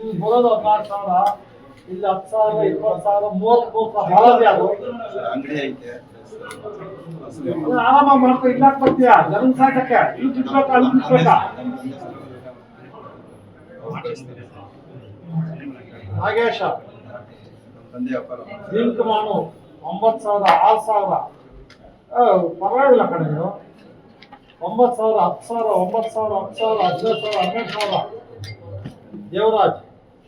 ಇಲ್ಲಿ ಬರೋದು ಹದಿನಾರು ಸಾವಿರ ಇಲ್ಲಿ ಹತ್ತು ಸಾವಿರ ಇಪ್ಪತ್ತು ಸಾವಿರ ಮೂವತ್ತು ಮೂವತ್ತು ಸಾವಿರ ಆರಾಮಾಗಿ ಮಾಡ್ಕೊ ಇಲ್ಲಾಕ್ ಬರ್ತೀಯ ಜನನ್ ಸಾಕಕ್ಕೆ ಇಲ್ಲಿ ಅಲ್ಲಿ ನಾಗೇಶ. ಲಿಂಕ್ ಮಾಡು ಒಂಬತ್ತು ಸಾವಿರ ಆರು ಸಾವಿರ. ಪರವಾಗಿಲ್ಲ ಕಡೆ ನೀವು. ಒಂಬತ್ತು ಸಾವಿರ ಹತ್ತು ಸಾವಿರ ಒಂಬತ್ತು ಸಾವಿರ ಹತ್ತು ಸಾವಿರ ಹದಿನೈದು ಸಾವಿರ ಹನ್ನೆರಡು ಸಾವಿರ. ದೇವರಾಜ್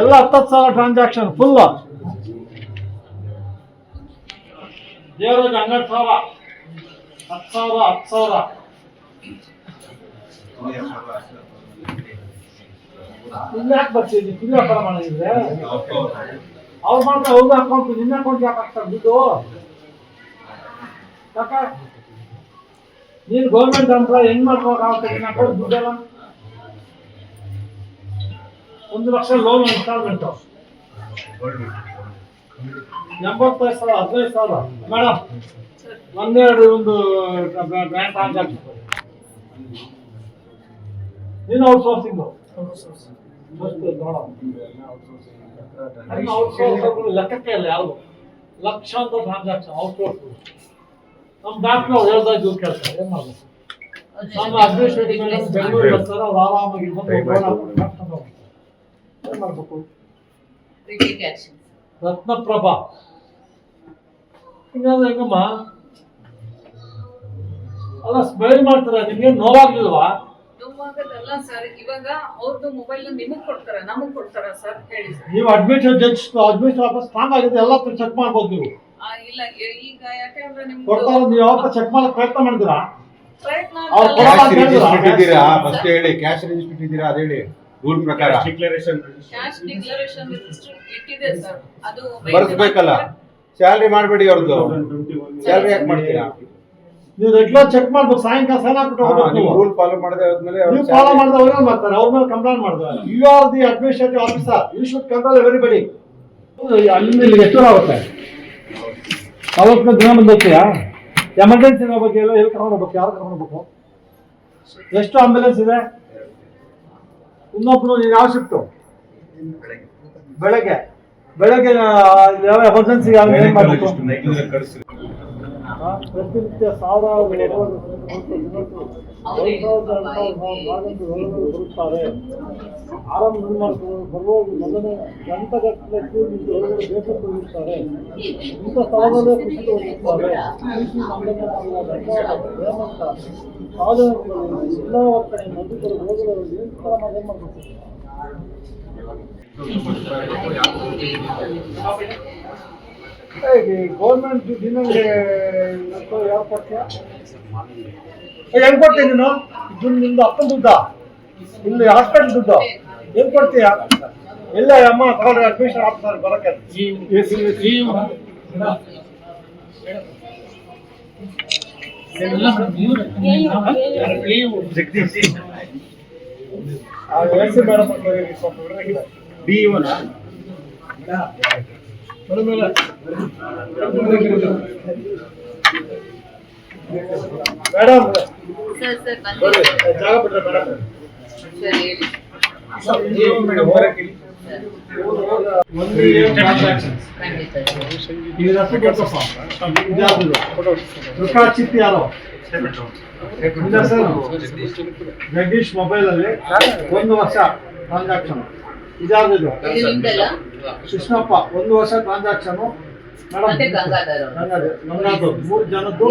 ಎಲ್ಲ ಹತ್ತತ್ತು ಸಾವಿರ ಟ್ರಾನ್ಸಾಕ್ಷನ್ ಫುಲ್ ದೇವರಾಜ್ ಹನ್ನೆರಡು ಸಾವಿರ. ಹತ್ತು ಸಾವಿರ ಹತ್ತು ಸಾವಿರ. ತಂದೆ ಬರ್ತೀನಿ ಇಲ್ಲಿ ವ್ಯಾಪಾರ ಮಾಡಿದ್ರೆ? ಅವ್ರು ಮಾಡ್ತಾರೆ ಅವ್ರ ಅಕೌಂಟ್ ನಿನ್ನ ಅಕೌಂಟ್ ಯಾಕೆ ಹಾಕ್ತಾರೆ? ದುಡ್ಡು. ನೀನ್ ನೀನು ಗೌರ್ಮೆಂಟ್ ಅಂತ ಹೆಂಗ್ ಮಾಡ್ಬೇಕಾಗುತ್ತೆ ನಿನ್ನ ಅಕೌಂಟ್ ದುಡ್ಡೆಲ್ಲ? ಒಂದು ಲಕ್ಷ ಲೋನ್ ಇನ್ಸ್ಟಾಲ್ಮೆಂಟ್ ಎಂಬತ್ತೈದು ಸಾವಿರ ಹದಿನೈದು ಸಾವಿರ. ಮೇಡಮ್ ಒಂದೆರಡು ಒಂದು ಬ್ಯಾಂಕ್ ಟ್ರಾನ್ಸಾಕ್ಷನ್ ನೀನು ಔಟ್ಸೋರ್ಸಿಂಗು ಲೆಕ್ಕಕ್ಕೆ ಇಲ್ಲ ಯಾವುದು. ಲಕ್ಷಾಂತರ ಟ್ರಾನ್ಸಾಕ್ಷನ್ ಔಟ್ಸೋರ್ಸ್ ನಮ್ಮ ಅವ್ರು ಹೇಳ್ತಾ ಇದ್ದು ಕೇಳ್ತಾರೆ ಏನ್ ಮಾಡ್ಬೇಕು? ನಮ್ಮ ಅಡ್ಮಿನಿಸ್ಟ್ರೇಟಿವ್ ಬೆಂಗಳೂರು ಬರ್ತಾರೆ ಅವ್ರು ಆರಾಮಾಗಿ ಬಂದು ಫೋನ್ ಹಾಕ್ಕೊಂಡು ಕರ್ಕೊಂಡು ಹೋಗ್ತಾರೆ. ಏನ್ ಮಾಡಬೇಕು. ರತ್ನಪ್ರಭಾ. ಹಿಂಗಾದ್ರೆ ಹೆಂಗಮ್ಮ? ಅಲ್ಲ ಸ್ಮೈಲ್ ಮಾಡ್ತಾರ? ನಿಮ್ಗೆ ನೋವಾಗ್ಲಿಲ್ವಾ ಅದೇ ಸರ್ ಇವಾಗ ಅವ್ರದ್ದು ಮೊಬೈಲ್ ನಿಮಗ್ ಕೊಡ್ತಾರ? ನಮಗ್ ಕೊಡ್ತಾರ ಸರ್ ಹೇಳಿ ಸರ್ ನೀವು admission judge admission office strong ಆಗಿದೆ ಎಲ್ಲ ಚೆಕ್ ಮಾಡ್ಬೋದು ನೀವು. ಆ, ಇಲ್ಲ ಎ- ಈಗ ಯಾಕಂದ್ರೆ ಕೊಡ್ತಾರೆ ನಿಮ್ದು ನೀವು ಯಾವತ್ತ ಚೆಕ್ ಪ್ರಯತ್ನ ಮಾಡಿದಿರಾ ಪ್ರಯತ್ನ ಅವ್ರು ಅಂತಲ್ಲ. ಕೊಡಲ್ಲ ಕ್ಯಾಶ್ ರಿಜಿಸ್ಟರ್ ಇದ್ದೀರಾ ಫಸ್ಟ್ ಹೇಳಿ ಕ್ಯಾಶ್ ರಿಜಿಸ್ಟರ್ ಇದ್ದೀರಾ ಅದ್ ಹೇಳಿ. ರೂಲ್ ಪ್ರಕಾರ. ಕ್ಯಾಶ್ ಡಿಕ್ಲರೇಷನ್ ಇಟ್ಟಿದೆ ಸರ್ ಅದು ಬರ್ಸ್ಬೇಕಲ್ಲ. ಸ್ಯಾಲ್ರಿ ಮಾಡಬೇಡಿ ಅವ್ರದ್ದು ಸ್ಯಾಲ್ರಿ ಯಾಕೆ ಮಾಡ್ತೀರಾ? ನೀವು ರೆಗ್ಯುಲರ್ ಚೆಕ್ ಮಾಡ್ಬೇಕು. ಸಾಯಂಕಾಲ ಸಾಲ ನೀವು. ರೂಲ್ ಫಾಲೋ ಮಾಡದೆ ಆದ್ಮೇಲೆ ಅವ್ರು ನೀವು ಫಾಲೋ ಅವ್ರೇನ್ ಮಾಡ್ತಾರೆ? ಅವ್ರ ಮೇಲೆ ಕಂಪ್ಲೇಂಟ್ ಮಾಡ್ತಾರೆ. You are the administrative officer you should control everybody ಎಷ್ಟು ಆಗುತ್ತೆ ಅವತ್ತು ದಿನ ಎಮರ್ಜೆನ್ಸಿ ಬಗ್ಗೆ ಎಲ್ಲ ಎಲ್ಲಿ ಕರ್ಕೊಂಡು ಹೋಗ್ಬೇಕು? ಯಾರು ಕರ್ಕೊಂಡು ಹೋಗ್ಬೇಕು? ಎಷ್ಟು ಆಂಬ್ಯುಲೆನ್ಸ್ ಇದೆ? ಇನ್ನೊಬ್ರು ನೀನು ಯಾವ ಶಿಫ್ಟು ಬೆಳಗ್ಗೆ. ಬೆಳಗ್ಗೆ ಯಾವ ಎಮರ್ಜೆನ್ಸಿ ಯಾವ ಏನ್ ಮಾಡ್ಬೇಕು? ಪ್ರತಿನಿತ್ಯ ಸಾವಿರ ಬರುತ್ತಾರೆ ಆರಾಮ ಬರುವ ಮೊದಲನೇ ಗಂಟೆಗಟ್ಟಲೆ ಹೋಗಿರ್ತಾರೆ ಇಂಥ ಸ್ಥಳದಲ್ಲೇ ಸಾಧನೆಗಳು ಎಲ್ಲ ಕಡೆ ನದಿಗಳು ಹೋಗೋರು ಏನು ಥರ ಮಾಡ್ಬೇಕು ಗೌರ್ಮೆಂಟ್ ದಿನ ಯಾವ ಕೊಡ್ತೀಯ ಹೆಂಗ್ ಕೊಡ್ತೀಯ ನೀನು? ದುಡ್ಡು ನಿಮ್ದು ಅಪ್ಪನ ದುಡ್ಡ? ಇಲ್ಲಿ ಹಾಸ್ಪಿಟಲ್ ದುಡ್ಡು? ಹೆಂಗ್ ಕೊಡ್ತೀಯ? ಇಲ್ಲ ಅಮ್ಮ ತಗೊಂಡ್ರೆ ಅಡ್ಮಿಷನ್ ಆಫೀಸರ್ ಬರಕ್ಕೆ. Madam madam. ಸರ್ ಸರ್ ಜಾಗ ಬಿಟ್ರೆ ಮೇಡಮ್. ಸರ್ ಹೇಳಿ. ಮೇಡಮ್? ಜಗದೀಶ್ ಮೊಬೈಲ್ ಅಲ್ಲಿ ಒಂದು ವರ್ಷ ಟ್ರಾನ್ಸಾಕ್ಷನ್ ಇದ್ಯಾವ್ದು ಇದು ಇದು ನಿಮ್ದಲ್ಲ? ಕೃಷ್ಣಪ್ಪ ಒಂದು ವರ್ಷ ಟ್ರಾನ್ಸಾಕ್ಷನ್. ನಮ್ಮದು ಮೂರು ಜನದ್ದು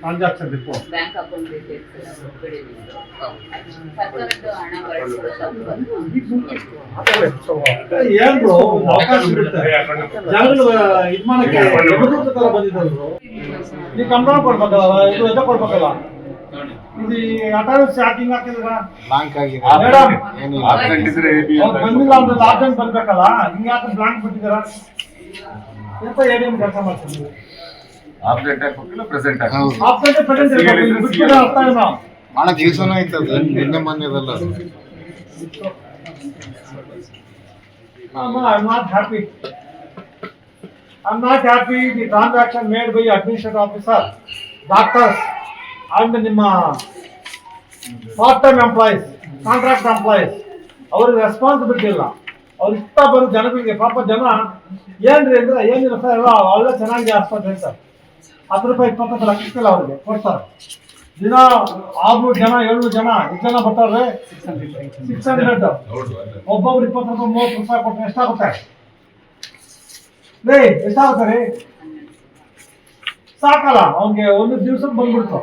transaction report bank account details ಹಣ ಏನ್ ಅವಕಾಶ ಜನಗಳು ಇದ್ ಮಾಡಕ್ಕೆ ಎದುರು ತರ ಬಂದಿದ್ರು ನೀವು ಕಂಪ್ಲೇಂಟ್ ಕೊಡ್ಬೇಕಲ್ಲ ಇದು ರಜೆ ಕೊಡ್ಬೇಕಲ್ಲ? ಇದು ಹಾಕಿದ್ರ? ಬ್ಲಾಂಕ್ ಆಗಿದೆ. ಮೇಡಮ್ ಅವ್ರು ಬಂದಿಲ್ಲ ಅಂದ್ರೆ ಲಾಕ್ಡೌನ್ ಬರ್ಬೇಕಲ್ಲ ಹಿಂಗ್ ಯಾಕೆ ಬ್ಲಾಂಕ್ ಬಿಟ್ಟಿದ್ದೀರಾ? ಎಂತ ಎ ಎಂ ಕೆಲಸ ಆಬ್ಜೆಕ್ಟ್ ಆಗಿ ಕೊಟ್ಟಿಲ್ಲ ಪ್ರೆಸೆಂಟ್ ಭಾಳ ದಿವಸನೂ ಆಯ್ತದ ನಿನ್ನೆ ಮೊನ್ನೆದಲ್ಲ Mama, I'm not happy. I'm not happy. The transaction made by administrative officer, doctors, and ನಿಮ್ಮ part time employees contract employees ಅವ್ರಿಗೆ ರೆಸ್ಪಾನ್ಸಿಬಿಲಿಟಿ ಇಲ್ಲ. ಅವ್ರು ಇಷ್ಟ ಬರೋ ಜನಗಳಿಗೆ ಪಾಪ ಜನ ಏನ್ರಿ ಅಂದ್ರೆ ಏನಿಲ್ಲ ಸರ್ ಎಲ್ಲ ಒಳ್ಳೆ ಚೆನ್ನಾಗಿದೆ ಆಸ್ಪತ್ರೆ ಅಂತ ಹತ್ತು ರೂಪಾಯಿ ಇಪ್ಪತ್ತು ಲಕ್ಷಕ್ಕೆಲ್ಲ ಅವ್ರಿಗೆ? ಕೊಡ್ತಾರೆ ದಿನ ಆರ್ನೂರು ಜನ ಏಳ್ನೂರು ಜನ ಎಷ್ಟು ಜನ ಬರ್ತಾರೆ ಸಿಕ್ಸ್ ಹಂಡ್ರೆಡ್ ಒಬ್ಬೊಬ್ರು ಇಪ್ಪತ್ತು ರೂಪಾಯಿ ಮೂವತ್ತು ರೂಪಾಯಿ ಕೊಟ್ಟರೆ ಎಷ್ಟಾಗುತ್ತೆ? ಲೇ ಎಷ್ಟಾಗುತ್ತೆ ರೀ? ಸಾಕಲ್ಲ ಅವ್ನಿಗೆ ಒಂದು ದಿವ್ಸಕ್ಕೆ ಬಂದ್ಬಿಡ್ತು.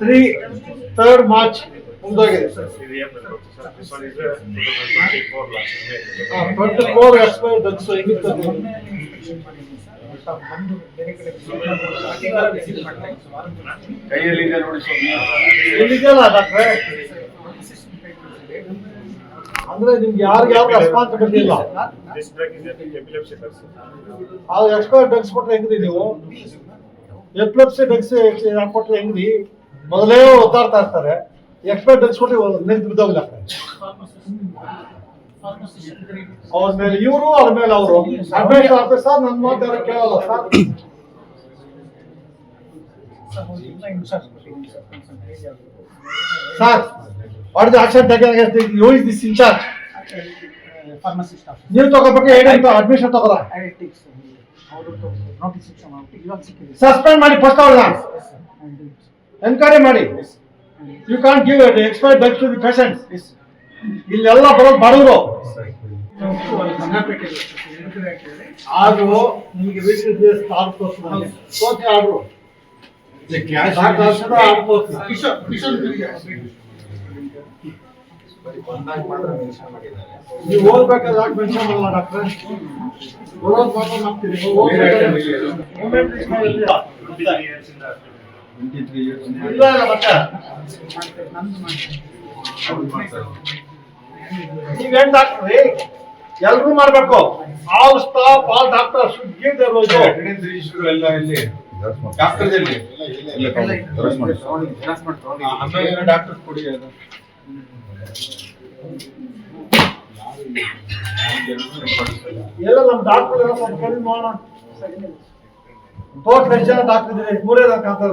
ತ್ರೀ ಥರ್ಡ್ ಮಾರ್ಚ್ ಮುಂದೋಗಿದೆ ಟ್ವೆಂಟಿ ಫೋರ್ ಎಕ್ಸ್ಪೈರ್ ಇದೆ ನೋಡಿ ಸ್ವಾಮಿ. ಎಲ್ಲಿದೆಯಲ್ಲ ಡಾಕ್ಟ್ರೆ? ಅಂದ್ರೆ ನಿಮ್ಗೆ ಯಾರಿಗೆ ಯಾವ ರೆಸ್ಪಾನ್ಸಿಬಿಲಿಟಿ ಇಲ್ಲ ಅದು ಎಕ್ಸ್ಪೈರ್ ಡ್ರಗ್ಸ್ ಕೊಟ್ರೆ ಹೆಂಗ್ರಿ ನೀವು? ಎಪ್ಲೆಪ್ಸಿ ಡ್ರಗ್ಸ್ ಕೊಟ್ರೆ ಹೆಂಗ್ರಿ? ಮೊದಲೇ ಒತ್ತಾಡ್ತಾ ಇರ್ತಾರೆ. ಎಕ್ಸ್ಪೆಕ್ಟ್ ಕೊಟ್ರೆ ನಿಂತು ಬಿದ್ದೋಗಿಲ್ಲ ಅವ್ರ ಮೇಲೆ ಇವರು ಅವ್ರ ಮೇಲೆ ಅವರು. ಅಡ್ವೈಸ್ ಸರ್ ನನ್ನ ಮಾತು ಯಾರು ಕೇಳಲ್ಲ sir. Sir what is action taken against you is this incharge pharmacist office ನೀವು ತಗೋಬೇಕು ಏನಂತ ಅಡ್ಮಿಷನ್ ತಗೋಲ್ಲ ಸಸ್ಪೆಂಡ್ ಮಾಡಿ ಫಸ್ಟ್ ಅವ್ರನ್ನ. ಎನ್ಕ್ವೈರಿ ಮಾಡಿ. You can give expire belt to the patients ಇಲ್ಲೆಲ್ಲ ಬರೋದು ಬಡವರು. ಆದ್ರೂ ನಿಮಗೆ ನೀವು ಓದ್ಬೇಕಾದ್ರೆ ಯಾಕೆ ಮೆನ್ಷನ್ ಮಾಡಲ್ಲ ಡಾಕ್ಟ್ರೆ? ಓದೋದು ಮಾತ್ರ ಮಾಡ್ತೀರಿ. ನೀವೇನ್ ಡಾಕ್ಟ್ರಿ ಎಲ್ರು ಮಾಡ್ಬೇಕು. All staff all doctor attendance register ಎಲ್ಲ ಇಲ್ಲಿ. ಹನ್ನೊಂದು ಡಾಕ್ಟರ್ ಕೊಡಿ ಅದು. ಎಲ್ಲ ನಮ್ಮ ಡಾಕ್ಟರ್ ಎಲ್ಲ ಸ್ವಲ್ಪ ಕಡಿಮೆ ಮಾಡೋಣ ಟೋಟಲ್ ಎಷ್ಟು ಜನ ಡಾಕ್ಟರ್ ಇದ್ದೀರಿ ಮೂರೇ ಕಾಂತಾರ